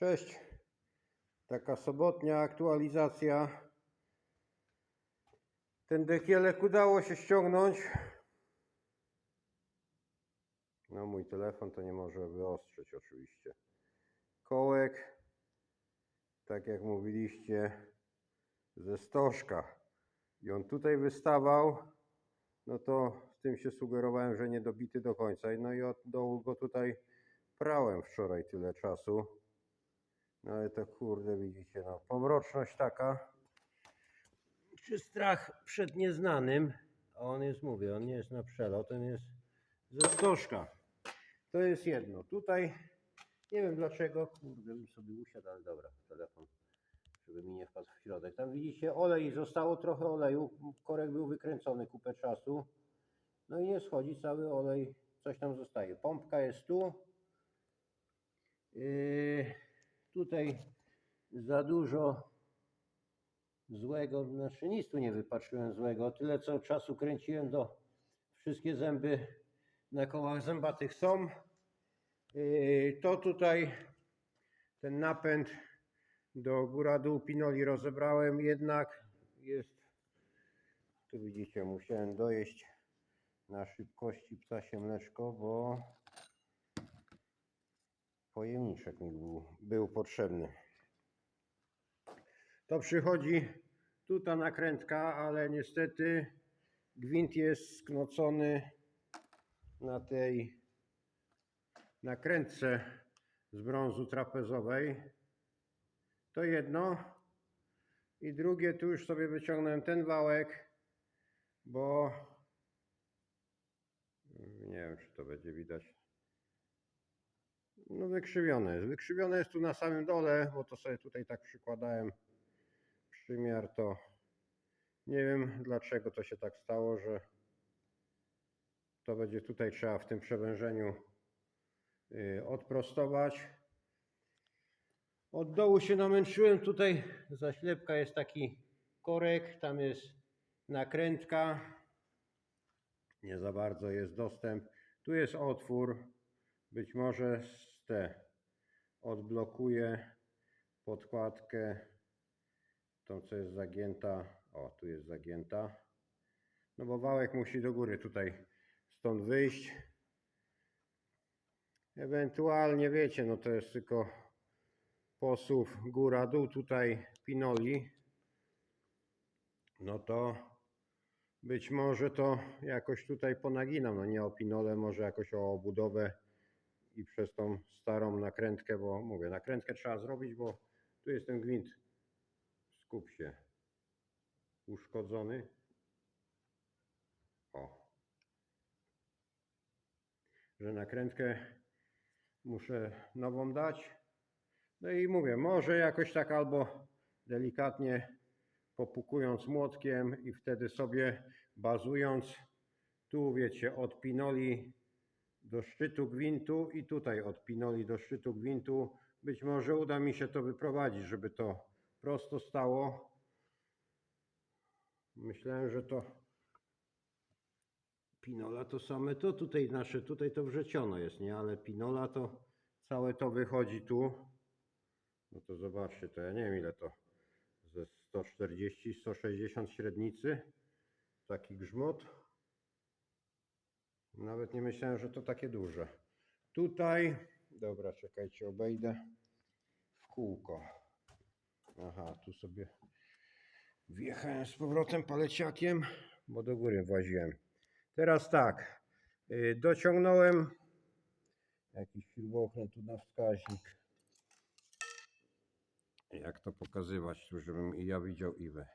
Cześć. Taka sobotnia aktualizacja. Ten dekielek udało się ściągnąć. No mój telefon to nie może wyostrzyć oczywiście. Kołek, tak jak mówiliście, ze stożka. I on tutaj wystawał, no to tym się sugerowałem, że nie dobity do końca. No i od dołu go tutaj prałem wczoraj tyle czasu. No ale to kurde widzicie, no pomroczność taka. Czy strach przed nieznanym, a on jest, mówię, on nie jest na przelot, on jest ze stożka. To jest jedno. Tutaj nie wiem dlaczego, kurde bym sobie usiadł, ale dobra, telefon, żeby mi nie wpadł w środek. Tam widzicie olej, zostało trochę oleju, korek był wykręcony kupę czasu. No i nie schodzi cały olej, coś tam zostaje. Pompka jest tu. Yy, tutaj za dużo złego, znaczy nic tu nie wypatrzyłem złego. Tyle co czasu kręciłem do wszystkie zęby na kołach zębatych są. Yy, to tutaj ten napęd do góra dół pinoli rozebrałem, jednak jest tu widzicie, musiałem dojeść na szybkości ptasie mleczko, bo pojemniczek mi był, był potrzebny. To przychodzi tu ta nakrętka, ale niestety gwint jest sknocony na tej nakrętce z brązu trapezowej. To jedno. I drugie, tu już sobie wyciągnąłem ten wałek, bo nie wiem, czy to będzie widać. No wykrzywione jest. Wykrzywione jest tu na samym dole, bo to sobie tutaj tak przykładałem przymiar, to nie wiem dlaczego to się tak stało, że to będzie tutaj trzeba w tym przewężeniu y, odprostować. Od dołu się namęczyłem, tutaj zaślepka jest taki korek, tam jest nakrętka, nie za bardzo jest dostęp. Tu jest otwór, być może z odblokuję podkładkę, tą co jest zagięta, o tu jest zagięta, no bo wałek musi do góry tutaj stąd wyjść. Ewentualnie wiecie, no to jest tylko posuw góra-dół tutaj pinoli, no to być może to jakoś tutaj ponaginam, no nie o pinole, może jakoś o obudowę i przez tą starą nakrętkę, bo mówię, nakrętkę trzeba zrobić, bo tu jest ten gwint, skup się, uszkodzony. O. Że nakrętkę muszę nową dać. No i mówię, może jakoś tak albo delikatnie popukując młotkiem i wtedy sobie bazując tu wiecie od pinoli do szczytu gwintu i tutaj od pinoli do szczytu gwintu być może uda mi się to wyprowadzić, żeby to prosto stało. Myślałem, że to pinola to same to tutaj nasze, tutaj to wrzeciono jest, nie? Ale pinola to całe to wychodzi tu. No to zobaczcie, to ja nie wiem ile to ze 140-160 średnicy. Taki grzmot. Nawet nie myślałem, że to takie duże. Tutaj, dobra, czekajcie, obejdę w kółko. Aha, tu sobie wjechałem z powrotem paleciakiem, bo do góry właziłem. Teraz tak, yy, dociągnąłem jakiś śrubokręt tu na wskaźnik. Jak to pokazywać, tu, żebym i ja widział i wy.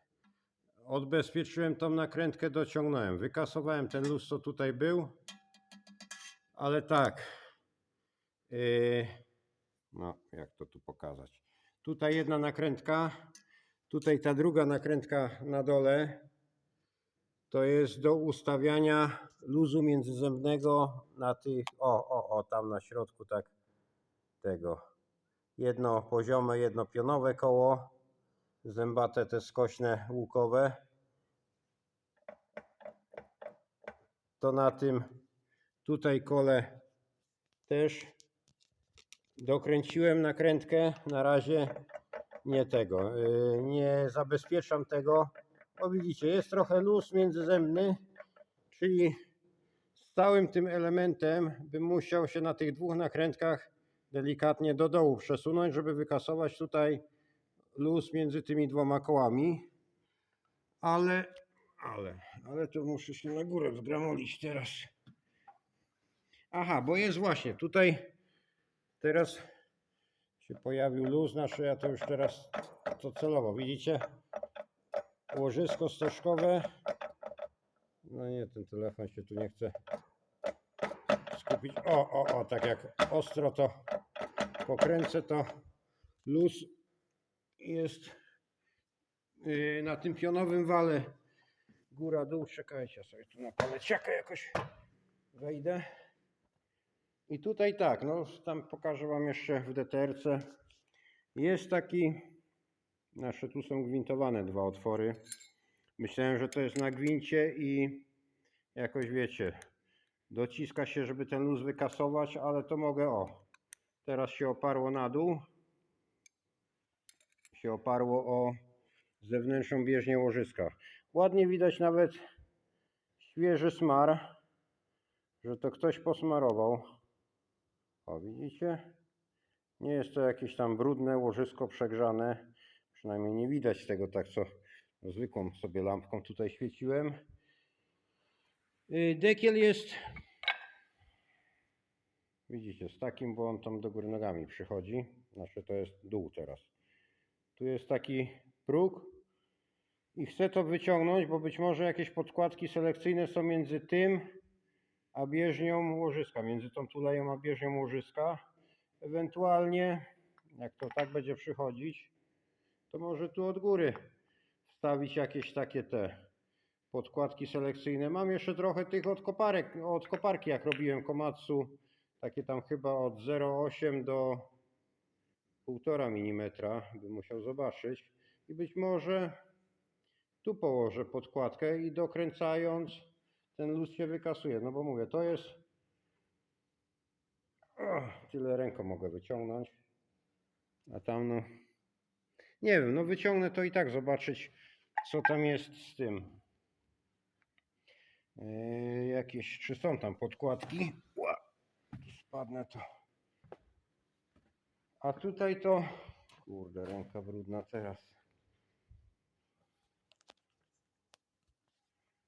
Odbezpieczyłem tą nakrętkę, dociągnąłem. Wykasowałem ten luz, co tutaj był. Ale tak. Yy, no, jak to tu pokazać? Tutaj jedna nakrętka. Tutaj ta druga nakrętka na dole. To jest do ustawiania luzu międzyzębnego na tych. O, o, o, tam na środku, tak. Tego. Jedno poziome, jedno pionowe koło. Zębate te skośne łukowe. To na tym tutaj kole też dokręciłem nakrętkę. Na razie nie tego, yy, nie zabezpieczam tego. O widzicie, jest trochę luz międzyzębny, czyli z całym tym elementem bym musiał się na tych dwóch nakrętkach delikatnie do dołu przesunąć, żeby wykasować tutaj luz między tymi dwoma kołami. Ale, ale, ale to muszę się na górę zgramolić teraz. Aha, bo jest właśnie tutaj teraz się pojawił luz, znaczy ja to już teraz to celowo, widzicie? Łożysko stożkowe. No nie, ten telefon się tu nie chce skupić. O, o, o, tak jak ostro to pokręcę, to luz jest yy, na tym pionowym wale. Góra, dół, czekajcie, sobie tu na paleciakę jakoś wejdę. I tutaj tak, no tam pokażę Wam jeszcze w DTRC. Jest taki, nasze tu są gwintowane dwa otwory. Myślałem, że to jest na gwincie i jakoś wiecie, dociska się, żeby ten luz wykasować, ale to mogę, o, teraz się oparło na dół. Się oparło o zewnętrzną bieżnię łożyska. Ładnie widać nawet świeży smar, że to ktoś posmarował. O, widzicie? Nie jest to jakieś tam brudne łożysko przegrzane. Przynajmniej nie widać tego tak, co zwykłą sobie lampką tutaj świeciłem. Y, Dekiel jest, widzicie, z takim, bo on tam do góry nogami przychodzi. Znaczy to jest dół teraz. Tu jest taki próg i chcę to wyciągnąć, bo być może jakieś podkładki selekcyjne są między tym a bieżnią łożyska, między tą tuleją a bieżnią łożyska. Ewentualnie, jak to tak będzie przychodzić, to może tu od góry wstawić jakieś takie te podkładki selekcyjne. Mam jeszcze trochę tych od koparek, od koparki, jak robiłem Komatsu, takie tam chyba od 0,8 do 1,5 mm, bym musiał zobaczyć. I być może tu położę podkładkę i dokręcając ten luz się wykasuje. No bo mówię, to jest o, tyle ręką mogę wyciągnąć. A tam no nie wiem, no wyciągnę to i tak zobaczyć co tam jest z tym. Yy, jakieś, czy są tam podkładki? Spadnę to. A tutaj to, kurde, ręka brudna teraz.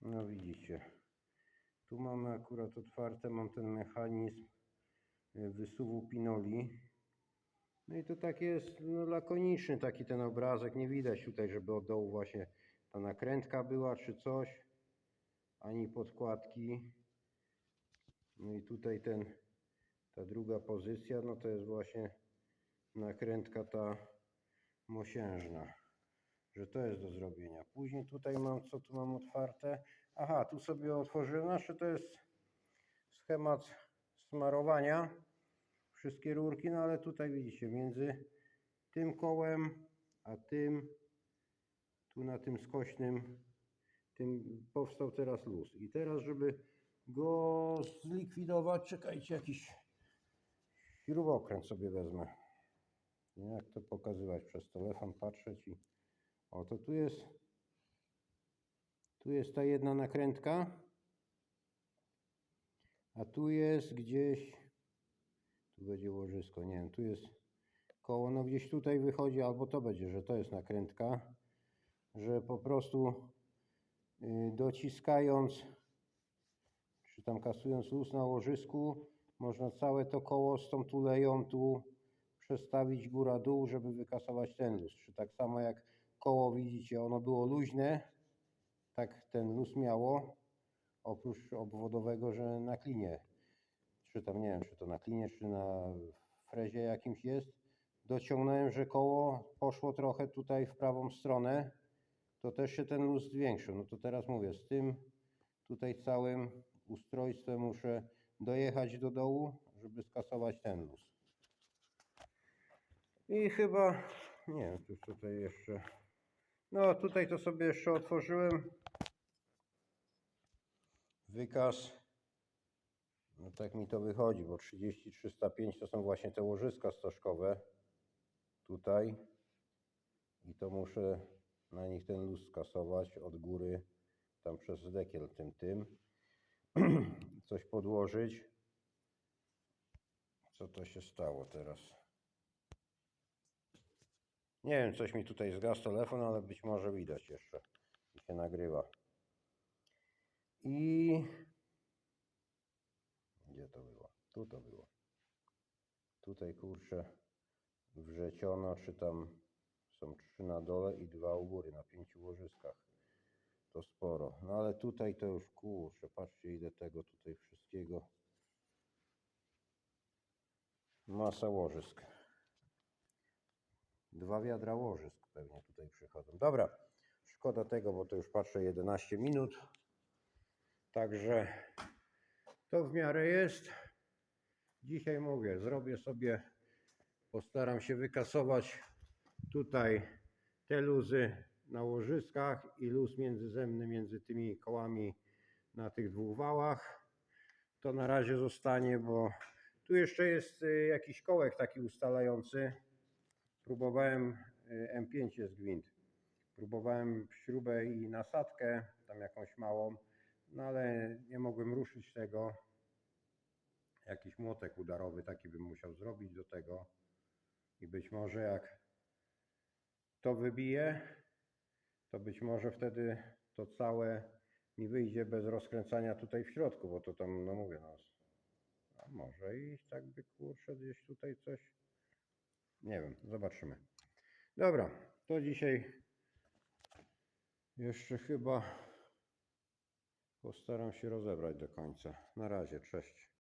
No widzicie. Tu mamy akurat otwarte, mam ten mechanizm y, wysuwu pinoli. No i to tak jest no, lakoniczny taki ten obrazek. Nie widać tutaj, żeby od dołu właśnie ta nakrętka była czy coś. Ani podkładki. No i tutaj ten, ta druga pozycja, no to jest właśnie nakrętka ta mosiężna. Że to jest do zrobienia. Później tutaj mam, co tu mam otwarte? Aha, tu sobie otworzyłem. Znaczy to jest schemat smarowania. Wszystkie rurki, no ale tutaj widzicie, między tym kołem a tym, tu na tym skośnym, tym powstał teraz luz. I teraz, żeby go zlikwidować, czekajcie, jakiś śrubokręt sobie wezmę. Nie? Jak to pokazywać? Przez telefon, patrzeć i o to tu jest tu jest ta jedna nakrętka. A tu jest gdzieś, tu będzie łożysko, nie wiem, tu jest koło, no gdzieś tutaj wychodzi, albo to będzie, że to jest nakrętka, że po prostu y, dociskając, czy tam kasując luz na łożysku, można całe to koło z tą tuleją tu przestawić góra-dół, żeby wykasować ten luz. Czy tak samo jak koło widzicie, ono było luźne, tak ten luz miało, oprócz obwodowego, że na klinie, czy tam nie wiem, czy to na klinie, czy na frezie jakimś jest, dociągnąłem, że koło poszło trochę tutaj w prawą stronę, to też się ten luz zwiększył. No to teraz mówię, z tym tutaj całym ustrojstwem muszę dojechać do dołu, żeby skasować ten luz. I chyba, nie wiem, tu tutaj jeszcze, no tutaj to sobie jeszcze otworzyłem wykaz No tak mi to wychodzi, bo 30, 305 to są właśnie te łożyska stożkowe. Tutaj. I to muszę na nich ten luz skasować od góry, tam przez dekiel tym, tym. Coś podłożyć. Co to się stało teraz? Nie wiem, coś mi tutaj zgasł telefon, ale być może widać jeszcze. I się nagrywa. I gdzie to było? Tu to było. Tutaj kurczę wrzeciono, czy tam są trzy na dole i dwa u góry na pięciu łożyskach. To sporo. No ale tutaj to już kurczę, patrzcie ile tego tutaj wszystkiego. Masa łożysk. Dwa wiadra łożysk pewnie tutaj przychodzą. Dobra, szkoda tego, bo to już patrzę 11 minut. Także to w miarę jest. Dzisiaj mówię, zrobię sobie, postaram się wykasować tutaj te luzy na łożyskach i luz międzyzemny między tymi kołami na tych dwóch wałach. To na razie zostanie, bo tu jeszcze jest y, jakiś kołek taki ustalający. Próbowałem, y, M5 jest gwint. Próbowałem śrubę i nasadkę, tam jakąś małą, no ale nie mogłem ruszyć tego. Jakiś młotek udarowy taki bym musiał zrobić do tego. I być może jak to wybiję, to być może wtedy to całe mi wyjdzie bez rozkręcania tutaj w środku, bo to tam, no mówię, no, a może i tak by kurczę gdzieś tutaj coś, nie wiem, zobaczymy. Dobra, to dzisiaj jeszcze chyba postaram się rozebrać do końca. Na razie, cześć.